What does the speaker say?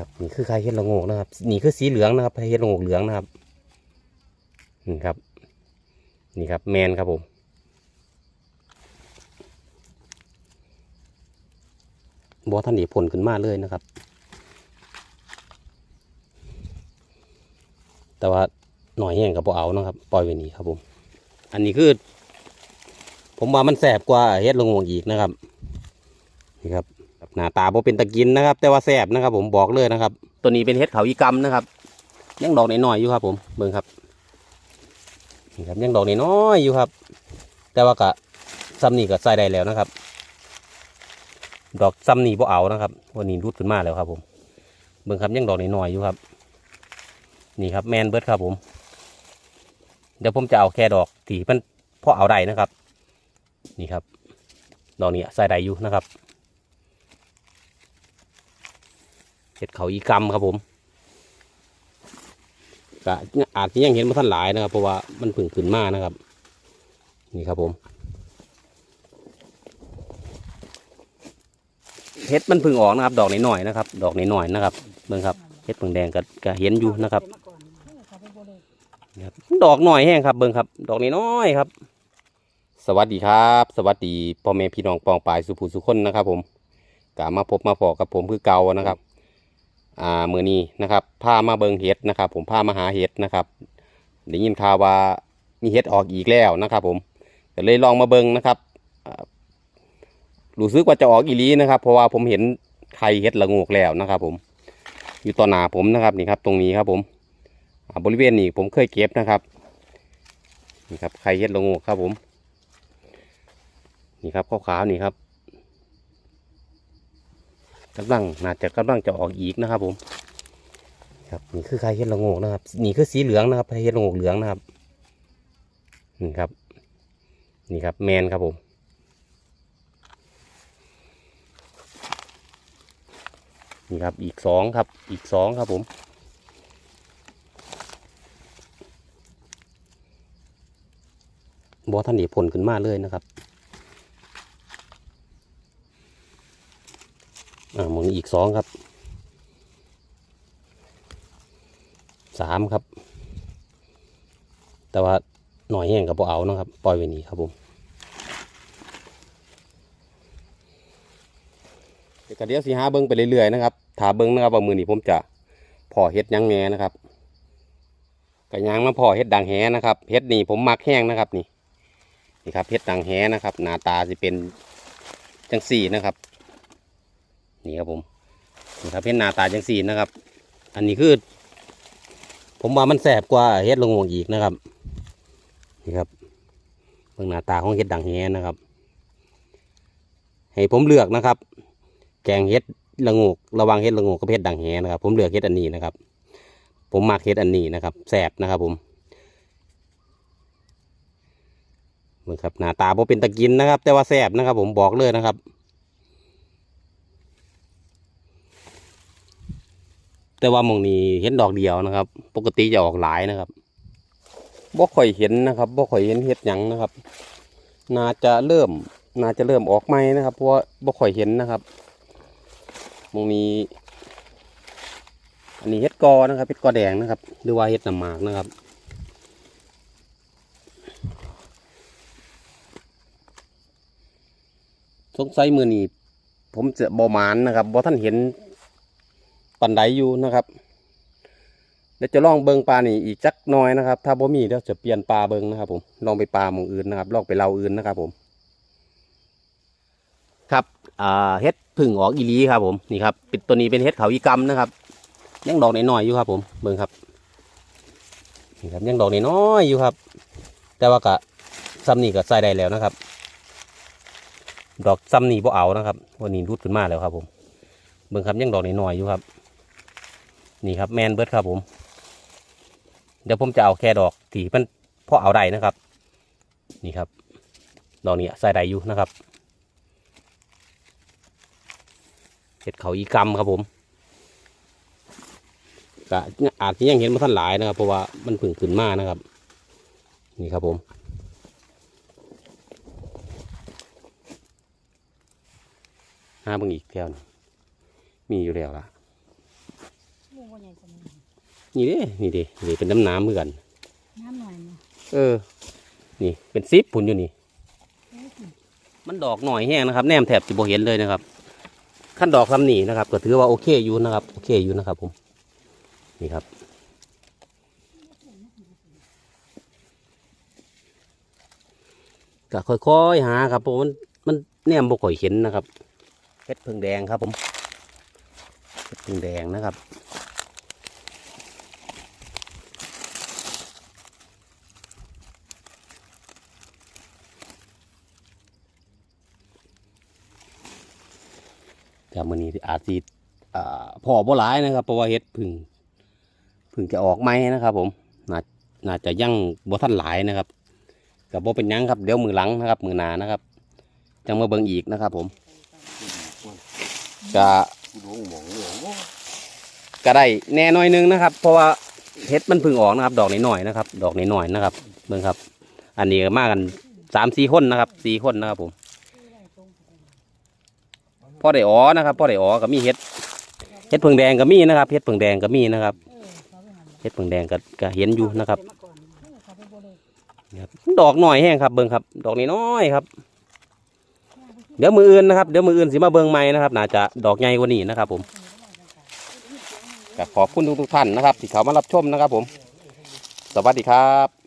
ครับนี่คือไข่เห็ดละโงกนะครับนี่คือสีเหลืองนะครับไข่เห็ดละโงกเหลืองนะครับนี่ครับ นี่ครับแมนครับผมบอท่านนี่ผลขึ้นมาเลยนะครับ แต่ว่าหน่อยแห้งกับ่เอานะครับ ปล่อยไว้นี่ครับผม อันนี้คือ ผมว่ามันแสบกว่าเฮ็ดละโงงอีกนะครับ นี่ครับ หน้าตาบ่เป็นตะกินนะครับ แต่ว่าแสบนะครับ ผมบอกเลยนะครับ ตัวนี้เป็นเฮ็ดเขาอีกำนะครับ ยังดอกน้อยๆอยู่ครับ ผมเบิ่งครับนี่ครับยังดอกน้อยๆอยู่ครับ แต่ว่าก็ซ้ำนี่ก็ใส่ได้แล้วนะครับ ดอกซ้ำนี่บ่เอานะครับวันนี้รุดขึ้นมาแล้วครับ ผมเบิ่งครับยังดอกน้อยๆอยู่ครับ นี่ครับแมนเบิร์ดครับ ผม เดี๋ยวผมจะเอาแค่ดอกที่มันพอเอาได้นะครับ นี่ครับดอกนี้ใส่ได้อยู่นะครับ เห็ดเขาอีกรรมครับผมก็อาจจะยังเห็นมาท่านหลายนะครับเพราะว่ามันเพึ่งขึ้นมานะครับ นี่ครับผมเห็ดมันพึ่งออกนะครับ ดอกหน้อยๆนะครับ ดอกหน้อยๆนะครับเบิ่งครับเห็ดเพึ่งแดงก็ก็เห็นอยู่นะครับดอกหน่อยแห้งครับ เบิ้งครับ ดอกนี้น้อยครับ สวัสดีครับ สวัสดีพ่อแม่พี่น้องปองปายสุภูสุคนนะครับ ผมกามาพบมาพอกับผมคือเก่านะครับ อ่ามือนี้นะครับพามาเบิงเห็ดนะครับ ผมพามาหาเห็ดนะครับได้ยินข่าวว่ามีเห็ดออกอีกแล้วนะครับ ผมก็เลยลองมาเบิงนะครับรู้สึกว่าจะออกอีลีนะครับ เพราะว่าผมเห็นไข่เห็ดละโงกแล้วนะครับ ผม อยู่ต่อหน้าผมนะครับนี่ครับ ตรงนี้ครับ ผมบริเวณนี้ผมเคยเก็บนะครับนี่ครับไข่เห็ดละโงกครับ ผม นี่ครับขาวๆนี่ครับ กำลังน่าจะกำลังจะออกอีกนะครับผมครับนี่คือไข่เห็ดละโงกนะครับนี่คือสีเหลืองนะครับไข่เห็ดละโงกเหลืองนะครับนี่ครับ นี่ครับแมนครับผมนี่ครับอีกสองครับอีกสองครับผมบอท่านนี่ผลขึ้นมาเลยนะครับ อ่าหมุนอีกสองครับสามครับ แต่ว่าหน่อยแห้งกับพอเอานะครับ ปล่อยไว้นี่ครับผมเดี๋ยวเดี๋ยวสีหาเบิ้งไปเรื่อยๆนะครับถาเบิ้งนะครับว่ามือนี้ผมจะพอเฮ็ดยังแหน่นะครับกระยังมาพอเฮ็ดดังแหนะครับเฮ็ดนี่ผมมักแห้งนะครับนี่นี่ครับเพชรดังแหนะครับ หน้าตาจะเป็นจังสี่นะครับ นี่ครับผมนี่ครับเพชรหน้าตาจังสีนะครับ อันนี้คือ ผมว่ามันแสบกว่าเฮ็ดลงวงอีกนะครับ นี่ครับเบื้องหน้าตาของเฮ็ดดังแหนะครับ ให้ผมเลือกนะครับ แกงเฮ็ดละโงกระวังเฮ็ดละโงกกับเฮ็ดดังแหนะครับ ผมเลือกเฮ็ดอันนี้นะครับ ผมมักเฮ็ดอันนี้นะครับแสบนะครับผมเหมือนครับหน้าตาบ่เป็นตะกินนะครับ แต่ว่าแซ่บนะครับ ผมบอกเลยนะครับ แต่ว่ามองนี้เห็นดอกเดียวนะครับ ปกติจะออกหลายนะครับบ่ค่อยเห็นนะครับบ่ค่อยเห็นเห็ดหยังนะครับ น่าจะเริ่ม น่าจะเริ่มออกใหม่นะครับ เพราะว่าบ่ค่อยเห็นนะครับมองนี้ อันนี้เห็ดกอนะครับเห็ดกอแดงนะครับ หรือว่าเห็ดน้ำหมากนะครับสงสัยมือนี้ผมจะบอมานนะครับบอท่านเห็น ปันไดอยู่นะครับเดี๋ยวจะลองเบิงปลานี่อีกจักน้อยนะครับ ถ้าบ่มีเดี๋ยวจะเปลี่ยนปลาเบิงนะครับ ผมลองไปปลาหมองอื่นนะครับ ลองไปเราอื่นนะครับ ผม ครับอ่าเฮ็ดพึ่งออกอีลีครับ ผมนี่ครับป็นตัวนี้เป็นเฮ็ดเขาอีกำนะครับยังดอกน้อยๆอยู่ครับ ผมเบิงครับนี่ครับยังดอกน้อยๆอยู่ครับ แต่ว่าก็ซ้ำนี่ก็ใส่ได้แล้วนะครับ ดอกซ้ำนี่บ่เอานะครับวันนี้รุดขึ้นมาแล้วครับ ผมเบิงครับยังดอกน้อยๆอยู่ครับ นี่ครับแมนเบิร์ดครับผม เดี๋ยวผมจะเอาแค่ดอกที่มันพอเอาได้นะครับ นี่ครับ ดอกนี้ใส่ได้อยู่นะครับเห็ดเขาอีกำครับผมก็อาจจะยังเห็นมาท่านหลายนะครับ เพราะว่ามันเพึ่งขึ้นมานะครับ นี่ครับผมหาบางอีกแถวหนึ่งมีอยู่แล้วล่ะ งูบ่ใหญ่สมนี่เด้นี่เด้นี่เป็นน้ำน้ำเหมือนกัน น้ำหน่อยมั้ยเออ นี่เป็นซิปผุนอยู่นี่ เอ้ยสิมันดอกหน่อยแห้งนะครับแนมแถบสิบเห็นเลยนะครับขั้นดอกคำนี้นะครับ ก็ถือว่าโอเคอยู่นะครับโอเคอยู่นะครับผมนี่ครับก็ค่อยๆหาครับเพราะมันมันแนมบ่ค่อยเห็นนะครับเพชรเพิงแดงครับผมเพชรเพิงแดงนะครับ แต่มือนี้อาจสิอ่าพอบ่หลายนะครับเพราะว่าเฮ็ดพึ่งพึ่งจะออกไหมนะครับ ผมน่าน่าจะยั่งบ่ทันหลายนะครับกับบ่เป็นยังครับเดี๋ยวมือหลังนะครับ มือหนานะครับจังมาเบิ่งอีกนะครับ ผมก็ก็ได้แน่น้อยนึงนะครับ เพราะว่าเฮ็ดมันพึ่งออกนะครับ ดอกน้อยๆนะครับ ดอกน้อยๆนะครับเบิ่งครับ อันนี้มากันสามสี่คนนะครับสี่คนนะครับผม พ่อได้อ๋อนะครับพ่อได้อ๋อก็มีเฮ็ดเฮ็ดเพิงแดงก็มีนะครับเฮ็ดเพิงแดงก็มีนะครับเห็ดเพิงแดงก็ก็เห็นอยู่นะครับดอกหน่อยแห้งครับเบิ่งครับ ดอกนี้น้อยครับ เดี๋ยวมืออื่นนะครับเดี๋ยวมืออื่นสิมาเบิ่งใหม่นะครับน่าจะดอกใหญ่กว่านี้นะครับ ผมขอบคุณทุกท่านนะครับที่เข้ามารับชมนะครับ ผม สวัสดีครับ